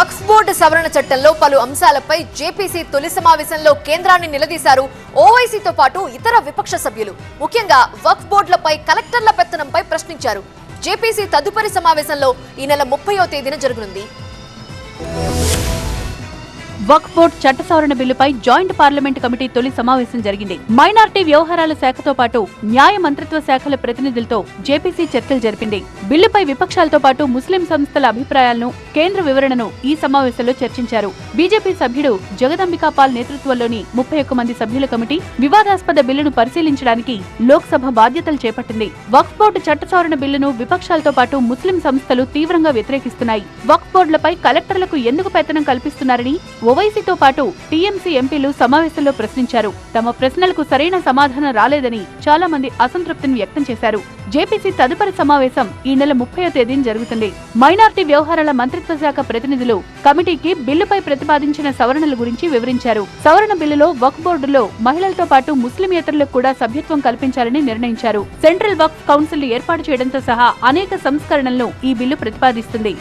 Waqf board సవరణ చట్టంలో పలు అంశాలపై జేపీసీ తొలి సమావేశంలో కేంద్రాన్ని నిలదీశారు ఓవైసీతో పాటు ఇతర విపక్ష సభ్యులు. ముఖ్యంగా వక్ఫ్ బోర్డులపై కలెక్టర్ల పెత్తనంపై ప్రశ్నించారు. జేపీసీ తదుపరి సమావేశంలో ఈ నెల ముప్పయో తేదీన జరగనుంది. వక్ఫ్ బోర్డ్ చట్ట సవరణ బిల్లుపై జాయింట్ పార్లమెంట్ కమిటీ తొలి సమావేశం జరిగింది. మైనార్టీ వ్యవహారాల శాఖతో పాటు న్యాయ మంత్రిత్వ శాఖల ప్రతినిధులతో జేపీసీ చర్చలు జరిపింది. బిల్లుపై విపక్షాలతో పాటు ముస్లిం సంస్థల అభిప్రాయాలను కేంద్ర వివరణను ఈ సమావేశంలో చర్చించారు. బీజేపీ సభ్యుడు జగదంబికాపాల్ నేతృత్వంలోని ముప్పై ఒక్క మంది సభ్యుల కమిటీ వివాదాస్పద బిల్లును పరిశీలించడానికి లోక్సభ బాధ్యతలు చేపట్టింది. వక్ఫ్ బోర్డు చట్ట సవరణ బిల్లును విపక్షాలతో పాటు ముస్లిం సంస్థలు తీవ్రంగా వ్యతిరేకిస్తున్నాయి. వక్ఫ్ బోర్డులపై కలెక్టర్లకు ఎందుకు పెత్తనం కల్పిస్తున్నారని ఓవైసీతో పాటు టీఎంసీ ఎంపీలు సమావేశంలో ప్రశ్నించారు. తమ ప్రశ్నలకు సరైన సమాధానం రాలేదని చాలా మంది అసంతృప్తిని వ్యక్తం చేశారు. జేపీసీ తదుపరి సమావేశం ఈ నెల ముప్పై తేదీన జరుగుతుంది. మైనార్టీ వ్యవహారాల మంత్రిత్వ శాఖ ప్రతినిధులు కమిటీకి బిల్లుపై ప్రతిపాదించిన సవరణల గురించి వివరించారు. సవరణ బిల్లులో వక్ బోర్డులో మహిళలతో పాటు ముస్లింయేతరులకు కూడా సభ్యత్వం కల్పించాలని నిర్ణయించారు. సెంట్రల్ వక్ కౌన్సిల్ ఏర్పాటు చేయడంతో సహా అనేక సంస్కరణలను ఈ బిల్లు ప్రతిపాదిస్తుంది.